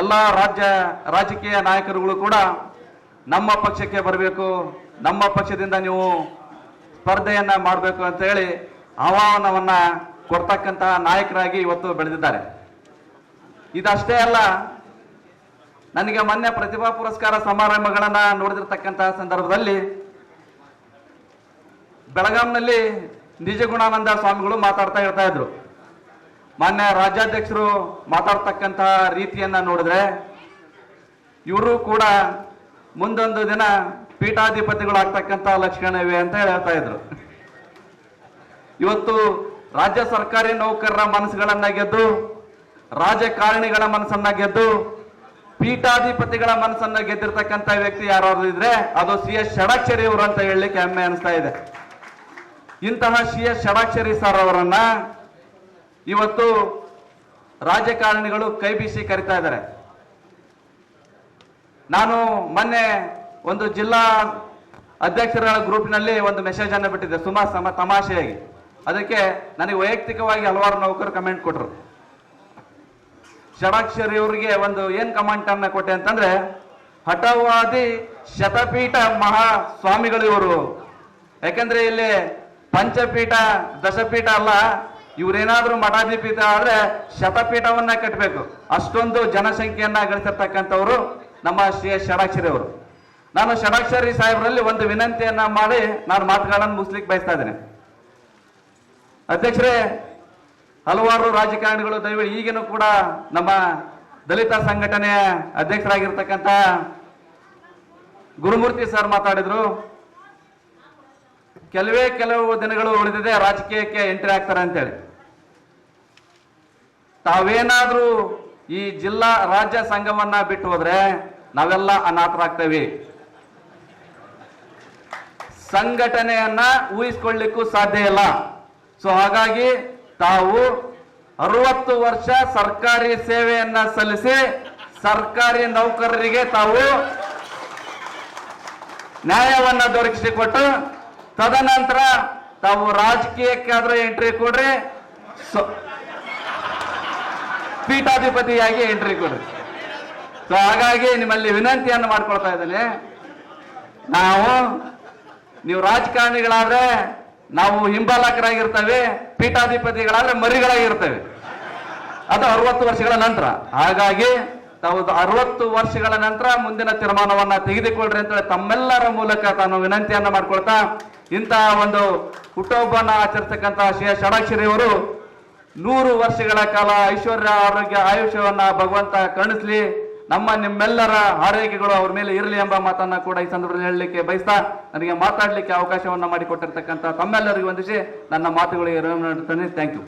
ಎಲ್ಲ ರಾಜ್ಯ ರಾಜಕೀಯ ನಾಯಕರುಗಳು ಕೂಡ ನಮ್ಮ ಪಕ್ಷಕ್ಕೆ ಬರಬೇಕು, ನಮ್ಮ ಪಕ್ಷದಿಂದ ನೀವು ಸ್ಪರ್ಧೆಯನ್ನ ಮಾಡಬೇಕು ಅಂತ ಹೇಳಿ ಆಹ್ವಾನವನ್ನ ಕೊಡ್ತಕ್ಕಂತಹ ನಾಯಕರಾಗಿ ಇವತ್ತು ಬೆಳೆದಿದ್ದಾರೆ. ಇದಷ್ಟೇ ಅಲ್ಲ, ನನಗೆ ಮೊನ್ನೆ ಪ್ರತಿಭಾ ಪುರಸ್ಕಾರ ಸಮಾರಂಭಗಳನ್ನ ನೋಡಿದಿರ್ತಕ್ಕಂತಹ ಸಂದರ್ಭದಲ್ಲಿ ಬೆಳಗಾಂನಲ್ಲಿ ನಿಜಗುಣಾನಂದ ಸ್ವಾಮಿಗಳು ಮಾತಾಡ್ತಾ ಇರ್ತಾ ಇದ್ರು. ಮಾನ್ಯ ರಾಜ್ಯಾಧ್ಯಕ್ಷರು ಮಾತಾಡ್ತಕ್ಕಂತಹ ರೀತಿಯನ್ನ ನೋಡಿದ್ರೆ ಇವರು ಕೂಡ ಮುಂದೊಂದು ದಿನ ಪೀಠಾಧಿಪತಿಗಳು ಲಕ್ಷಣ ಇವೆ ಅಂತ ಹೇಳ್ತಾ ಇದ್ರು. ಇವತ್ತು ರಾಜ್ಯ ಸರ್ಕಾರಿ ನೌಕರರ ಮನಸ್ಸುಗಳನ್ನ ಗೆದ್ದು ರಾಜಕಾರಣಿಗಳ ಮನಸ್ಸನ್ನ ಗೆದ್ದು, ಪೀಠಾಧಿಪತಿಗಳ ಮನಸ್ಸನ್ನ ಗೆದ್ದಿರ್ತಕ್ಕಂಥ ವ್ಯಕ್ತಿ ಯಾರಾದ್ರು ಇದ್ರೆ ಅದು ಸಿ ಎಸ್ ಷಡಾಕ್ಷರಿ ಅವರು ಅಂತ ಹೇಳಲಿಕ್ಕೆ ಹೆಮ್ಮೆ ಅನಿಸ್ತಾ ಇದೆ. ಇಂತಹ ಸಿ ಎಸ್ ಷಡಾಕ್ಷರಿ ಸರ್ ಅವರನ್ನ ಇವತ್ತು ರಾಜಕಾರಣಿಗಳು ಕೈ ಬೀಸಿ ಕರಿತಾ ಇದ್ದಾರೆ. ನಾನು ಮೊನ್ನೆ ಒಂದು ಜಿಲ್ಲಾ ಅಧ್ಯಕ್ಷರುಗಳ ಗ್ರೂಪ್ನಲ್ಲಿ ಒಂದು ಮೆಸೇಜ್ ಅನ್ನು ಬಿಟ್ಟಿದ್ದೆ, ಸುಮಾ ಸಮ ತಮಾಷೆಯಾಗಿ. ಅದಕ್ಕೆ ನನಗೆ ವೈಯಕ್ತಿಕವಾಗಿ ಹಲವಾರು ನೌಕರು ಕಮೆಂಟ್ ಕೊಟ್ಟರು ಷಡಾಕ್ಷರಿ ಅವರಿಗೆ ಒಂದು ಏನ್ ಕಮೆಂಟ್ ಅನ್ನ ಕೊಟ್ಟೆ ಅಂತಂದ್ರೆ ಹಠವಾದಿ ಶತಪೀಠ ಮಹಾ ಸ್ವಾಮಿಗಳು ಇವರು. ಯಾಕಂದ್ರೆ ಇಲ್ಲಿ ಪಂಚಪೀಠ, ದಶಪೀಠ ಅಲ್ಲ ಇವ್ರೇನಾದ್ರೂ ಮಠಾಧಿಪೀಠ ಆದ್ರೆ ಶತಪೀಠವನ್ನ ಕಟ್ಟಬೇಕು ಅಷ್ಟೊಂದು ಜನಸಂಖ್ಯೆಯನ್ನ ಗಳಿಸಿರ್ತಕ್ಕಂಥವ್ರು ನಮ್ಮ ಶ್ರೀ ಷಡಾಕ್ಷರಿ ಅವರು. ನಾನು ಷಡಾಕ್ಷರಿ ಸಾಹೇಬರಲ್ಲಿ ಒಂದು ವಿನಂತಿಯನ್ನ ಮಾಡಿ ನಾನು ಮಾತುಗಳನ್ನು ಮುಗಿಸ್ಲಿಕ್ಕೆ ಬಯಸ್ತಾ ಇದ್ದೇನೆ. ಅಧ್ಯಕ್ಷರೇ, ಹಲವಾರು ರಾಜಕಾರಣಿಗಳು ದಯವಿಟ್ಟು ಈಗಿನೂ ಕೂಡ ನಮ್ಮ ದಲಿತ ಸಂಘಟನೆಯ ಅಧ್ಯಕ್ಷರಾಗಿರ್ತಕ್ಕಂಥ ಗುರುಮೂರ್ತಿ ಸರ್ ಮಾತಾಡಿದ್ರು. ಕೆಲವೇ ಕೆಲವು ದಿನಗಳು ಉಳಿದಿದೆ, ರಾಜಕೀಯಕ್ಕೆ ಎಂಟ್ರಿ ಆಗ್ತಾರೆ ಅಂತೇಳಿ. ತಾವೇನಾದ್ರೂ ಈ ಜಿಲ್ಲಾ ರಾಜ್ಯ ಸಂಘವನ್ನ ಬಿಟ್ಟು ಹೋದ್ರೆ ನಾವೆಲ್ಲ ಅನಾಥರಾಗ್ತೇವೆ. ಸಂಘಟನೆಯನ್ನ ಊಹಿಸ್ಕೊಳ್ಳಿಕ್ಕೂ ಸಾಧ್ಯ ಇಲ್ಲ. ಸೊ ಹಾಗಾಗಿ ತಾವು ಅರವತ್ತು ವರ್ಷ ಸರ್ಕಾರಿ ಸೇವೆಯನ್ನ ಸಲ್ಲಿಸಿ ಸರ್ಕಾರಿ ನೌಕರರಿಗೆ ತಾವು ನ್ಯಾಯವನ್ನ ದೊರಕಿಸಿಕೊಟ್ಟು ತದನಂತರ ತಾವು ರಾಜಕೀಯಕ್ಕಾದ್ರೂ ಎಂಟ್ರಿ ಕೊಡ್ರಿ. ಪೀಠಾಧಿಪತಿಯಾಗಿ ಎಂಟ್ರಿ ಕೊಡ್ರಿ ಸೊ ಹಾಗಾಗಿ ನಿಮ್ಮಲ್ಲಿ ವಿನಂತಿಯನ್ನು ಮಾಡ್ಕೊಳ್ತಾ ಇದ್ದೇನೆ. ನಾವು, ನೀವು ರಾಜಕಾರಣಿಗಳಾದ್ರೆ ನಾವು ಹಿಂಬಾಲಕರಾಗಿರ್ತೇವೆ, ಪೀಠಾಧಿಪತಿಗಳಾದ್ರೆ ಮರಿಗಳಾಗಿರ್ತೇವೆ. ಅದು ಅರವತ್ತು ವರ್ಷಗಳ ನಂತರ. ಹಾಗಾಗಿ, ತಾವು ಅರವತ್ತು ವರ್ಷಗಳ ನಂತರ ಮುಂದಿನ ತೀರ್ಮಾನವನ್ನ ತೆಗೆದುಕೊಳ್ಳ್ರಿ ಅಂತೇಳಿ ತಮ್ಮೆಲ್ಲರ ಮೂಲಕ ತಾನು ವಿನಂತಿಯನ್ನ ಮಾಡ್ಕೊಳ್ತಾ, ಇಂತಹ ಒಂದು ಹುಟ್ಟುಹಬ್ಬನ ಆಚರಿಸ್ತಕ್ಕಂತಹ ಶ್ರೀ ಷಡಾಕ್ಷರಿ ಅವರು ನೂರು ವರ್ಷಗಳ ಕಾಲ ಐಶ್ವರ್ಯ ಆರೋಗ್ಯ ಆಯುಷ್ಯವನ್ನ ಭಗವಂತ ಕರುಣಿಸ್ಲಿ, ನಮ್ಮ ನಿಮ್ಮೆಲ್ಲರ ಆರೈಕೆಗಳು ಅವ್ರ ಮೇಲೆ ಇರಲಿ ಎಂಬ ಮಾತನ್ನ ಕೂಡ ಈ ಸಂದರ್ಭದಲ್ಲಿ ಹೇಳಲಿಕ್ಕೆ ಬಯಸ್ತಾ ನನಗೆ ಮಾತಾಡಲಿಕ್ಕೆ ಅವಕಾಶವನ್ನ ಮಾಡಿಕೊಟ್ಟಿರ್ತಕ್ಕಂಥ ತಮ್ಮೆಲ್ಲರಿಗೂ ವಂದಿಸಿ ನನ್ನ ಮಾತುಗಳಿಗೆ ಥ್ಯಾಂಕ್ ಯು